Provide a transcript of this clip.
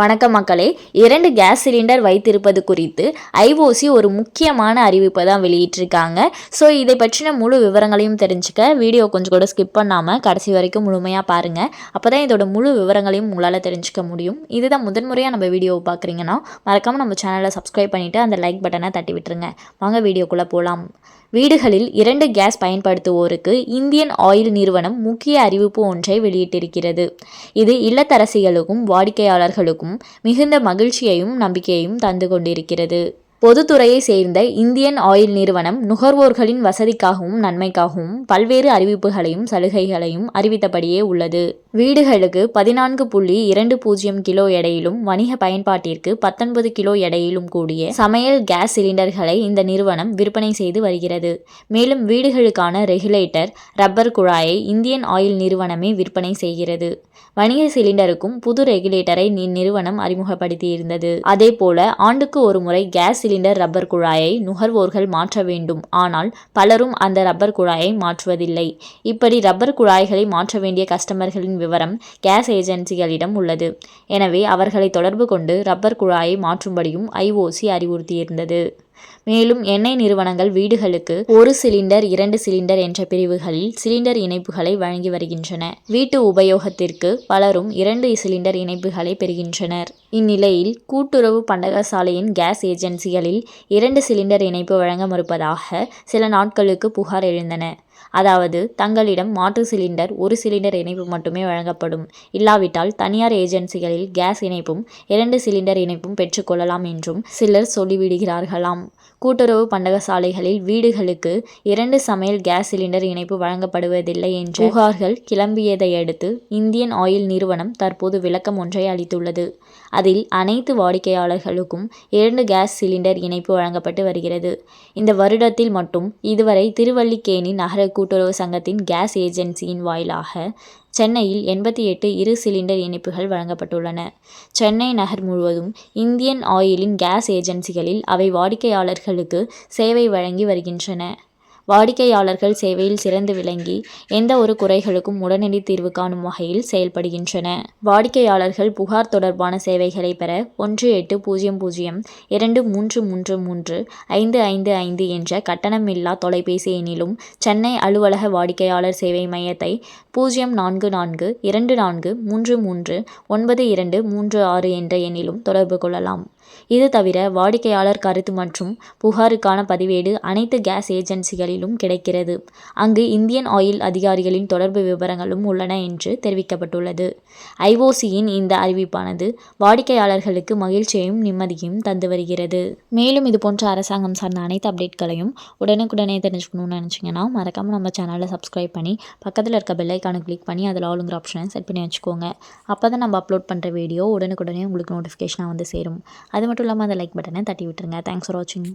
வணக்கம் மக்களே. இரண்டு கேஸ் சிலிண்டர் வைத்திருப்பது குறித்து ஐஓசி ஒரு முக்கியமான அறிவிப்பை தான் வெளியிட்டிருக்காங்க. ஸோ இதை பற்றின முழு விவரங்களையும் தெரிஞ்சுக்க வீடியோ கொஞ்சம் கூட ஸ்கிப் பண்ணாமல் கடைசி வரைக்கும் முழுமையாக பாருங்கள் அப்போ தான் இதோட முழு விவரங்களையும் உங்களால் தெரிஞ்சுக்க முடியும். இதுதான் முதன்முறையாக நம்ம வீடியோவை பார்க்குறீங்கன்னா மறக்காமல் நம்ம சேனலை சப்ஸ்கிரைப் பண்ணிவிட்டு அந்த லைக் பட்டனை தட்டி விட்டுருங்க. வாங்க வீடியோக்குள்ளே போகலாம் வீடுகளில் இரண்டு கேஸ் பயன்படுத்துவோருக்கு இந்தியன் ஆயில் நிறுவனம் முக்கிய அறிவிப்பு ஒன்றை வெளியிட்டிருக்கிறது. இது இல்லத்தரசிகளுக்கும் வாடிக்கையாளர்களுக்கும் மிகுந்த மகிழ்ச்சியையும் நம்பிக்கையையும் தந்து கொண்டிருக்கிறது. பொதுத்துறையை சேர்ந்த இந்தியன் ஆயில் நிறுவனம் நுகர்வோர்களின் வசதிக்காகவும் நன்மைக்காகவும் பல்வேறு அறிவிப்புகளையும் சலுகைகளையும் அறிவித்தபடியே உள்ளது. வீடுகளுக்கு பதினான்கு புள்ளி இரண்டு பூஜ்ஜியம் கிலோ எடையிலும் வணிக பயன்பாட்டிற்கு பத்தொன்பது கிலோ எடையிலும் கூடிய சமையல் கேஸ் சிலிண்டர்களை இந்த நிறுவனம் விற்பனை செய்து வருகிறது. மேலும் வீடுகளுக்கான ரெகுலேட்டர் ரப்பர் குழாயை இந்தியன் ஆயில் நிறுவனமே விற்பனை செய்கிறது. வணிக சிலிண்டருக்கும் புது ரெகுலேட்டரை இந்நிறுவனம் அறிமுகப்படுத்தியிருந்தது. அதே போல ஆண்டுக்கு ஒரு முறை கேஸ் சிலிண்டர் ரப்பர் குழாயை நுகர்வோர்கள் மாற்ற வேண்டும். ஆனால் பலரும் அந்த ரப்பர் குழாயை மாற்றுவதில்லை. இப்படி ரப்பர் குழாய்களை மாற்ற வேண்டிய கஸ்டமர்களின் விவரம் கேஸ் ஏஜென்சிகளிடம் உள்ளது. எனவே அவர்களை தொடர்பு கொண்டு ரப்பர் குழாயை மாற்றும்படியும் ஐஓசி அறிவுறுத்தியிருந்தது. மேலும் எண்ணெய் நிறுவனங்கள் வீடுகளுக்கு ஒரு சிலிண்டர் இரண்டு சிலிண்டர் என்ற பிரிவுகளில் சிலிண்டர் இணைப்புகளை வழங்கி வருகின்றன. வீட்டு உபயோகத்திற்கு பலரும் இரண்டு சிலிண்டர் இணைப்புகளை பெறுகின்றனர். இந்நிலையில் கூட்டுறவு பண்டகசாலையின் கேஸ் ஏஜென்சிகளில் இரண்டு சிலிண்டர் இணைப்பு வழங்க மறுப்பதாக சில நாட்களுக்கு புகார் எழுந்தன. அதாவது தங்களிடம் மாற்று சிலிண்டர் ஒரு சிலிண்டர் இணைப்பு மட்டுமே வழங்கப்படும். இல்லாவிட்டால் தனியார் ஏஜென்சிகளில் கேஸ் இணைப்பும் இரண்டு சிலிண்டர் இணைப்பும் பெற்றுக்கொள்ளலாம் என்றும் சிலர் சொல்லிவிடுகிறார்களாம். கூட்டுறவு பண்டகசாலைகளில் வீடுகளுக்கு இரண்டு சமையல் கேஸ் சிலிண்டர் இணைப்பு வழங்கப்படுவதில்லை என்ற புகார்கள் கிளம்பியதை அடுத்து இந்தியன் ஆயில் நிறுவனம் தற்போது விளக்கம் ஒன்றை அளித்துள்ளது. அதில் அனைத்து வாடிக்கையாளர்களுக்கும் இரண்டு கேஸ் சிலிண்டர் இணைப்பு வழங்கப்பட்டு வருகிறது. இந்த வருடத்தில் மட்டும் இதுவரை திருவல்லிக்கேணி நகர கூட்டுறவு சங்கத்தின் கேஸ் ஏஜென்சியின் வாயிலாக சென்னையில் எண்பத்தி எட்டு இரு சிலிண்டர் இணைப்புகள் வழங்கப்பட்டுள்ளன. சென்னை நகர் முழுவதும் இந்தியன் ஆயிலின் கேஸ் ஏஜென்சிகளில் அவை வாடிக்கையாளர்களுக்கு சேவை வழங்கி வருகின்றன. வாடிக்கையாளர்கள் சேவையில் சிறந்து விளங்கி எந்த ஒரு குறைகளுக்கும் உடனடி தீர்வு காணும் வகையில் செயல்படுகின்றன. வாடிக்கையாளர்கள் புகார் தொடர்பான சேவைகளை பெற ஒன்று எட்டு பூஜ்ஜியம் பூஜ்ஜியம் இரண்டு மூன்று மூன்று மூன்று ஐந்து ஐந்து ஐந்து என்ற கட்டணமில்லா தொலைபேசி எண்ணிலும் சென்னை அலுவலக வாடிக்கையாளர் சேவை மையத்தை பூஜ்ஜியம் நான்கு நான்கு இரண்டு நான்கு மூன்று மூன்று ஒன்பது இரண்டு மூன்று ஆறு என்ற எண்ணிலும் தொடர்பு கொள்ளலாம். இது தவிர வாடிக்கையாளர் கருத்து மற்றும் புகாருக்கான பதிவேடு அனைத்து கேஸ் ஏஜென்சிகளிலும் கிடைக்கிறது. அங்கு இந்தியன் ஆயில் அதிகாரிகளின் தொடர்பு விவரங்களும் உள்ளன என்று தெரிவிக்கப்பட்டுள்ளது. ஐஓசியின் இந்த அறிவிப்பானது வாடிக்கையாளர்களுக்கு மகிழ்ச்சியையும் நிம்மதியையும் தந்து வருகிறது. மேலும் இது போன்ற அரசாங்கம் சார்ந்த அனைத்து அப்டேட்களையும் உடனுக்குடனே தெரிஞ்சுக்கணும்னு நினச்சிங்கன்னா மறக்காமல் நம்ம சேனலை சப்ஸ்கிரைப் பண்ணி பக்கத்தில் இருக்க பெல்லைக்கான கிளிக் பண்ணி அதில் ஆளுங்கிற ஆப்ஷனை செட் பண்ணி வச்சுக்கோங்க. அப்போ தான் நம்ம அப்லோட் பண்ணுற வீடியோ உடனுக்குடனே உங்களுக்கு நோட்டிஃபிகேஷனாக வந்து சேரும். அது மட்டும் இல்லாமல் அந்த லைக் பட்டனை தட்டி விட்டுருங்க. தேங்க்ஸ் ஃபார் வாட்சிங்